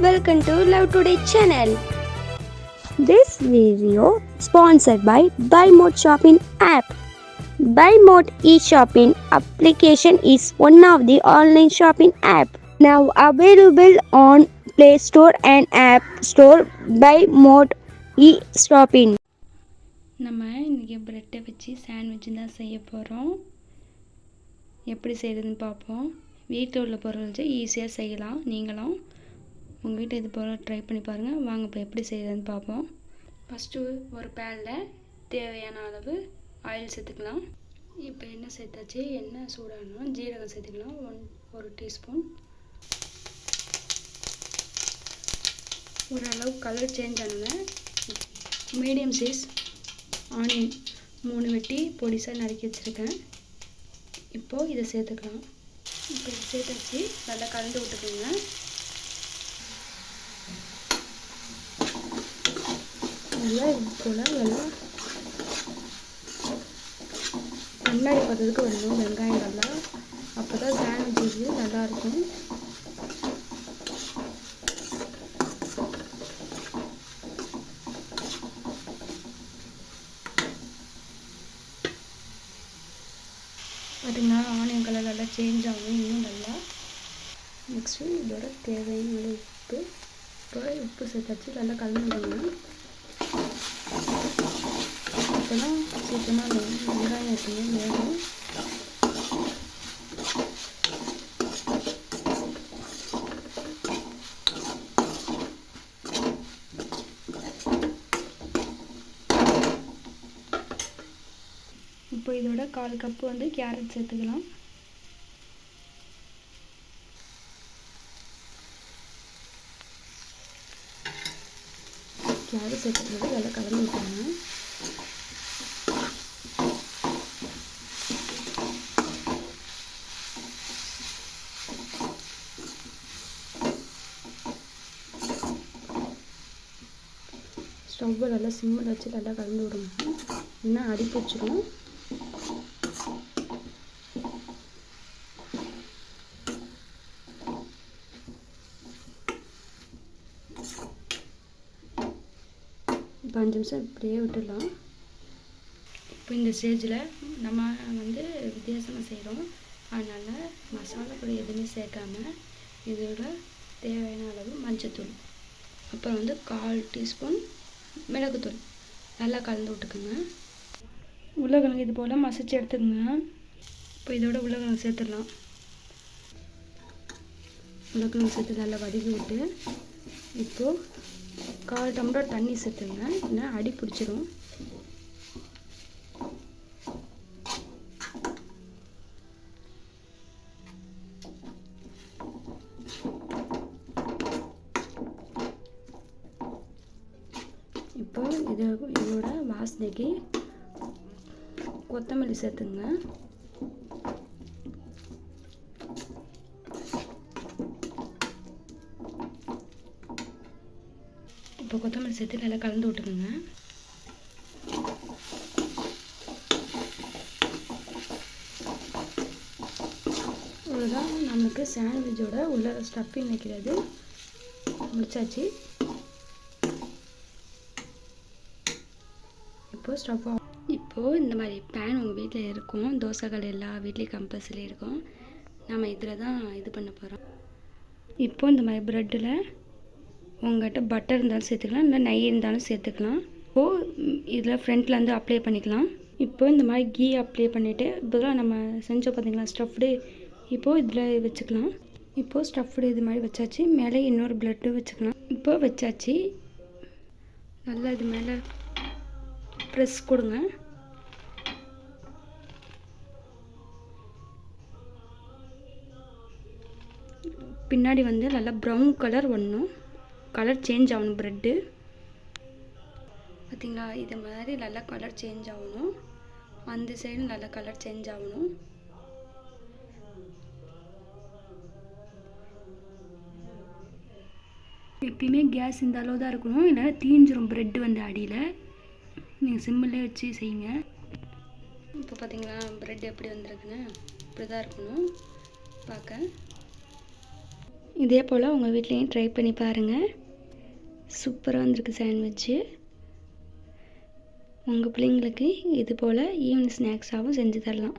welcome to Love Today channel. This video sponsored by Buy Mode Shopping app. Buy Mode e-shopping application is one of the online shopping app now available on Play Store and App Store. Buy Mode e-shopping. நம்ம இன்றைக்கி ப்ரெட்டை வச்சு sandwich தான் செய்ய போகிறோம் எப்படி செய்கிறதுன்னு பார்ப்போம் வீட்டில் உள்ள பொருள் வச்சு ஈஸியாக செய்யலாம் நீங்களும் உங்கள் வீட்டை இது போல் ட்ரை பண்ணி பாருங்கள் வாங்க இப்போ எப்படி செய்கிறதுன்னு பார்ப்போம். ஃபஸ்ட்டு ஒரு பேனில் தேவையான அளவு ஆயில் சேர்த்துக்கலாம். இப்போ எண்ணெய் சேர்த்தாச்சு? எண்ணெய் சூடாகணும் ஜீரகம் சேர்த்துக்கலாம். ஒன் ஒரு டீஸ்பூன் ஓரளவு கலர் சேஞ்ச் ஆனது மீடியம் சைஸ் ஆனியன் மூணு வெட்டி பொடிசாக நறுக்கி வச்சுருக்கேன். இப்போது இதை சேர்த்துக்கலாம். இப்போ இதை சேர்த்தாச்சு. நல்லா கலந்து விட்டுக்கோங்க. நல்லா இது போல் நல்லா கண்ணாடி பதத்துக்கு வரணும். வெங்காயங்கள்லாம் அப்போ தான் சாண்ட்விச் நல்லாயிருக்கும் பார்த்திங்கன்னா ஆனியன் கலர் நல்லா சேஞ்ச் ஆகும். இன்னும் நல்லா. நெக்ஸ்ட்டு இதோட தேவையான உப்பு. இப்போ உப்பு சேர்த்தாச்சு. நல்லா கலந்துடுங்க அப்போ தான் சீக்கிரமாக வெங்காயம் எப்பயுமே வேகும் இப்போ இதோட கால் கப்பு வந்து கேரட் சேர்த்துக்கலாம். கேரட் சேர்த்துக்கிறது நல்லா கலந்து விட்டுருங்க. ஸ்டவ்வை நல்லா சிம்மில் வச்சு நல்லா கலந்து விடணும். இன்னும் அடி பிடிச்சிடும் இப்போ அஞ்சு நிமிஷம் இப்படியே விட்டுடலாம். இப்போ இந்த ஸ்டேஜில் நம்ம வந்து வித்தியாசமாக செய்கிறோம். அதனால் மசாலா பொடி எதுவுமே சேர்க்காம இதோட தேவையான அளவு மஞ்சத்தூள். அப்புறம் வந்து கால் டீஸ்பூன் மிளகுத்தூள் நல்லா கலந்து விட்டுக்குங்க. உருளைக்கிழங்கு இது போல் மசிச்சு எடுத்துக்கோங்க. இப்போ இதோட உருளைக்கிழங்கு சேர்த்துடலாம். உருளைக்கிழங்கு சேர்த்து நல்லா வதக்கி விட்டு இப்போது கால் டம்ளர் தண்ணி சேர்த்துங்க. ஏன்னா அடி பிடிச்சிரும். இப்போ இது இதோட வாசனைக்கு கொத்தமல்லி சேர்த்துங்க. இப்போ கொத்தமல்லி சேர்த்து நல்லா கலந்து விட்டுக்குங்க இவ்வளோதான் நமக்கு சாண்ட்விட்சோட உள்ள ஸ்டஃபிங் வைக்கிறது. முடிச்சாச்சு. இப்போது ஸ்டவ் இப்போது இந்த மாதிரி பேன் உங்கள் வீட்டில் இருக்கும் தோசைகள் எல்லா வீட்லேயும் கம்பல்சரி இருக்கும். நம்ம இதில் தான் இது பண்ண போகிறோம் இப்போது இந்த மாதிரி ப்ரெட்டில் உங்கள்கிட்ட பட்டர் இருந்தாலும் சேர்த்துக்கலாம் இல்லை நெய் இருந்தாலும் சேர்த்துக்கலாம். இப்போது இதில் ஃப்ரண்ட்டில் வந்து அப்ளை பண்ணிக்கலாம். இப்போ இந்த மாதிரி கீ அப்ளை பண்ணிவிட்டு இப்போ நம்ம செஞ்சோம் பார்த்திங்களா ஸ்டஃப்டு இப்போது இதில் வச்சுக்கலாம். இப்போது ஸ்டஃப்டு இது மாதிரி வச்சாச்சு மேலே இன்னொரு ப்ளட்டு வச்சுக்கலாம். இப்போ வச்சாச்சு. நல்லா இது மேலே ப்ரெஸ் கொடுங்க. பின்னாடி வந்து நல்லா ப்ரௌன் கலர் வரணும் கலர் சேஞ்ச் ஆகணும் ப்ரெட்டு பார்த்திங்களா இது மாதிரி நல்லா கலர் சேஞ்ச் ஆகணும். அந்த சைடு நல்லா கலர் சேஞ்ச் ஆகணும். எப்பயுமே கேஸ் இந்த அளவு தான் இருக்கணும். இல்லைன்னா தீஞ்சிரும் ப்ரெட்டு வந்து அடியில். நீங்கள் சிம்மிலே வச்சு செய்யுங்க. இப்போ பார்த்தீங்களா ப்ரெட் எப்படி வந்திருக்குன்னு? இப்படி தான் இருக்கணும். பார்க்க இதே போல் உங்கள் வீட்லேயும் ட்ரை பண்ணி பாருங்கள் சூப்பராக வந்திருக்கு சாண்ட்விட்ச்சு உங்கள் பிள்ளைங்களுக்கு இது போல் ஈவினிங் ஸ்நாக்ஸாகவும் செஞ்சு தரலாம்.